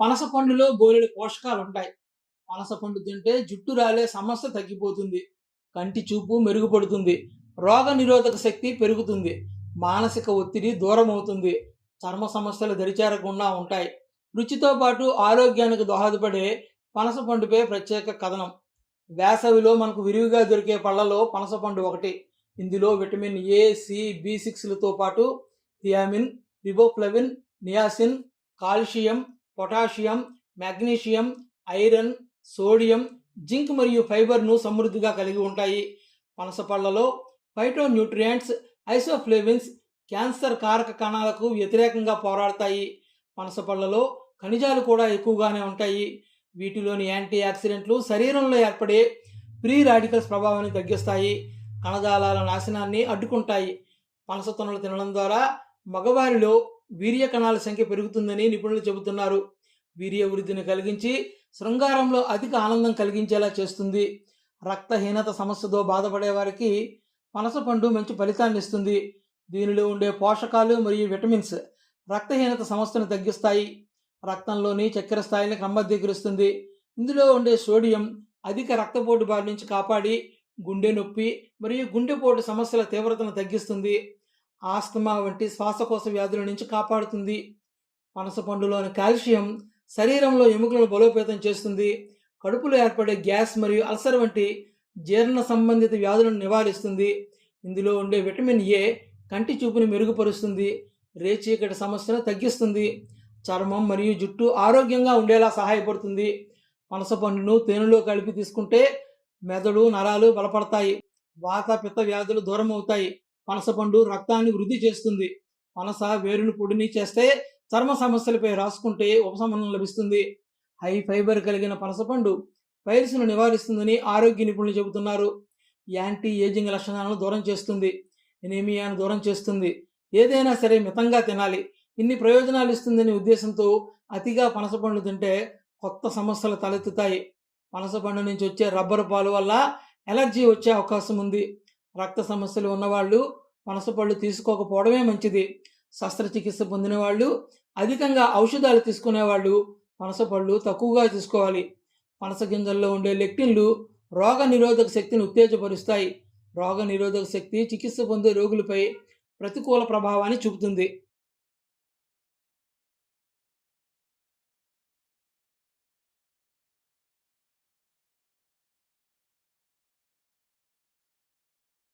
పనస పండులో బోలెడు పోషకాలు ఉంటాయి పనస పండు తింటే జుట్టు రాలే సమస్య తగ్గిపోతుంది. కంటి చూపు మెరుగుపడుతుంది. రోగ నిరోధక శక్తి పెరుగుతుంది. మానసిక ఒత్తిడి దూరం అవుతుంది చర్మ సమస్యలు దరిచేరకుండా ఉంటాయి. రుచితో పాటు ఆరోగ్యానికి దోహదపడే పనస పండుపై ప్రత్యేక కథనం. వేసవిలో మనకు విరివిగా దొరికే పళ్ళలో పనస పండు ఒకటి. ఇందులో విటమిన్ ఏ సి బి సిక్స్లతో పాటు thiamine riboflavin niacin calcium potassium magnesium iron sodium zinc మరియు ఫైబర్ను సమృద్ధిగా కలిగి ఉంటాయి. పనస పళ్ళలో ఫైటో న్యూట్రియంట్స్ ఐసోఫ్లేవిన్స్ క్యాన్సర్ కారక కణాలకు వ్యతిరేకంగా పోరాడతాయి. పనస పళ్ళలో ఖనిజాలు కూడా ఎక్కువగానే ఉంటాయి. వీటిలోని యాంటీ ఆక్సిడెంట్లు శరీరంలో ఏర్పడే ప్రీ రాడికల్స్ ప్రభావాన్ని తగ్గిస్తాయి. కణజాలాల నాశనాన్ని అడ్డుకుంటాయి. పనస తొనలు తినడం ద్వారా మగవారిలో వీర్య కణాల సంఖ్య పెరుగుతుందని నిపుణులు చెబుతున్నారు. వీర్య వృద్ధిని కలిగించి శృంగారంలో అధిక ఆనందం కలిగించేలా చేస్తుంది. రక్తహీనత సమస్యతో బాధపడే వారికి పనస పండు మంచి ఫలితాన్ని ఇస్తుంది. దీనిలో ఉండే పోషకాలు మరియు విటమిన్స్ రక్తహీనత సమస్యను తగ్గిస్తాయి. రక్తంలోని చక్కెర స్థాయిని క్రమబద్ధీకరిస్తుంది. ఇందులో ఉండే సోడియం అధిక రక్తపోటు బారి నుంచి కాపాడి గుండె నొప్పి మరియు గుండెపోటు సమస్యల తీవ్రతను తగ్గిస్తుంది. ఆస్తమా వంటి శ్వాసకోశ వ్యాధుల నుంచి కాపాడుతుంది. పనస పండులోని కాల్షియం శరీరంలో ఎముకలను బలోపేతం చేస్తుంది. కడుపులో ఏర్పడే గ్యాస్ మరియు అల్సర్ వంటి జీర్ణ సంబంధిత వ్యాధులను నివారిస్తుంది. ఇందులో ఉండే విటమిన్ ఏ కంటి చూపుని మెరుగుపరుస్తుంది. రేచీకటి సమస్యను తగ్గిస్తుంది. చర్మం మరియు జుట్టు ఆరోగ్యంగా ఉండేలా సహాయపడుతుంది. పనస పండును తేనెలో కలిపి తీసుకుంటే మెదడు నరాలు బలపడతాయి. వాత పిత్త వ్యాధులు దూరం అవుతాయి పనసపండు రక్తాన్ని వృద్ధి చేస్తుంది. పనస వేరుని పొడిని చేస్తే చర్మ సమస్యలపై రాసుకుంటే ఉపశమనం లభిస్తుంది. హై ఫైబర్ కలిగిన పనసపండు వైరస్ను నివారిస్తుందని ఆరోగ్య నిపుణులు చెబుతున్నారు. యాంటీ ఏజింగ్ లక్షణాలను దూరం చేస్తుంది. ఎనీమియాను దూరం చేస్తుంది. ఏదైనా సరే మితంగా తినాలి. ఇన్ని ప్రయోజనాలు ఇస్తుందనే ఉద్దేశంతో అతిగా పనసపండు తింటే కొత్త సమస్యలు తలెత్తుతాయి. పనసపండు నుంచి వచ్చే రబ్బరు పాలు వల్ల ఎలర్జీ వచ్చే అవకాశం ఉంది. రక్త సమస్యలు ఉన్నవాళ్ళు పనసపళ్ళు తీసుకోకపోవడమే మంచిది. శస్త్రచికిత్స పొందిన వాళ్ళు అధికంగా ఔషధాలు తీసుకునేవాళ్ళు పనసపళ్ళు తక్కువగా తీసుకోవాలి. పనస గింజల్లో ఉండే లెక్టిన్లు రోగ నిరోధక శక్తిని ఉత్తేజపరుస్తాయి. రోగ నిరోధక శక్తి చికిత్స పొందే రోగులపై ప్రతికూల ప్రభావాన్ని చూపుతుంది.